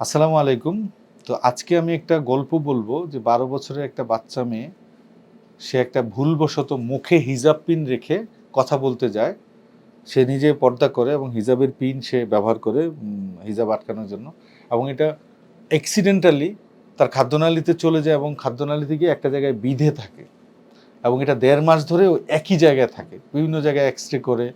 আসসালামু আলাইকুম। তো আজকে আমি একটা গল্প বলব যে বারো বছরের একটা বাচ্চা মেয়ে, সে একটা ভুলবশত মুখে হিজাব পিন রেখে কথা বলতে যায়। সে নিজে পর্দা করে এবং হিজাবের পিন সে ব্যবহার করে হিজাব আটকানোর জন্য। এবং এটা অ্যাক্সিডেন্টালি তার খাদ্যনালীতে চলে যায় এবং খাদ্যনালী থেকে একটা জায়গায় বিধে থাকে। এবং এটা দেড় মাস ধরে একই জায়গায় থাকে। বিভিন্ন জায়গায় এক্স করে।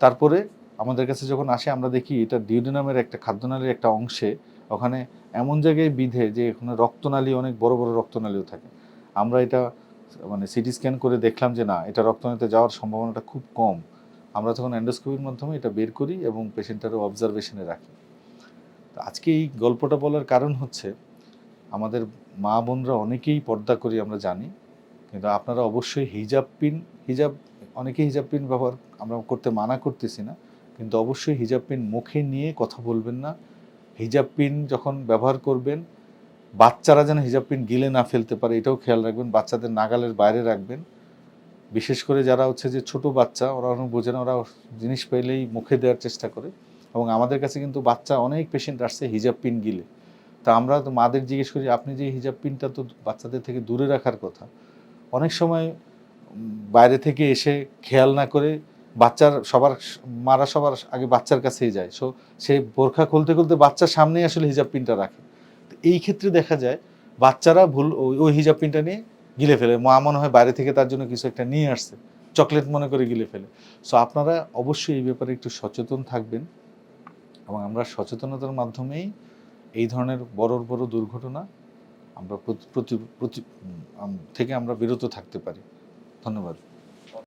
তারপরে আমাদের কাছে যখন আসে, আমরা দেখি এটা ডিউডিনামের একটা, খাদ্যনালীর একটা অংশে ওখানে এমন জায়গায় বিধে যে ওখানে রক্তনালী, অনেক বড় বড় রক্তনালীও থাকে। আমরা এটা মানে সিটি স্ক্যান করে দেখলাম যে না, এটা রক্তনালীতে যাওয়ার সম্ভাবনাটা খুব কম। আমরা তখন অ্যান্ডোস্কোপির মাধ্যমে এটা বের করি এবং পেশেন্টটারও অবজারভেশনে রাখি। তো আজকে এই গল্পটা বলার কারণ হচ্ছে, আমাদের মা বোনরা অনেকেই পর্দা করি আমরা জানি, কিন্তু আপনারা অবশ্যই হিজাব পিন, হিজাব, অনেকেই হিজাব পিন ব্যবহার আমরা করতে মানা করতেছি না, কিন্তু অবশ্যই হিজাব পিন মুখে নিয়ে কথা বলবেন না। হিজাব পিন যখন ব্যবহার করবেন, বাচ্চারা যেন হিজাব পিন গিলে না ফেলতে পারে, এটাও খেয়াল রাখবেন, বাচ্চাদের নাগালের বাইরে রাখবেন। বিশেষ করে যারা হচ্ছে যে ছোট বাচ্চা, ওরা অনেক বোঝে না, ওরা জিনিস পেলেই মুখে দেওয়ার চেষ্টা করে এবং আমাদের কাছে কিন্তু বাচ্চা অনেক পেশেন্ট আসছে হিজাব পিন গিলে। তা আমরা তো মাদের জিজ্ঞেস করি, আপনি যে হিজাব পিনটা তো বাচ্চাদের থেকে দূরে রাখার কথা? অনেক সময় বাইরে থেকে এসে খেয়াল না করে বাচ্চার সবার, মারা সবার আগে বাচ্চার কাছেই যায়। সো সে বোরখা খুলতে খুলতে বাচ্চার সামনেই আসলে হিজাব পিনটা রাখে। তো এই ক্ষেত্রে দেখা যায়, বাচ্চারা ভুল ওই- হিজাব পিনটা নিয়ে গিলে ফেলে। মা মনে হয় বাইরে থেকে তার জন্য কিছু একটা নিয়ে আসছে। চকলেট মনে করে গিলে ফেলে। সো আপনারা অবশ্যই এই ব্যাপারে একটু সচেতন থাকবেন। এবং আমরা সচেতনতার মাধ্যমেই এই ধরনের বড় বড় দুর্ঘটনা আমরা প্রতি থেকে আমরা বিরত থাকতে পারি। ধন্যবাদ।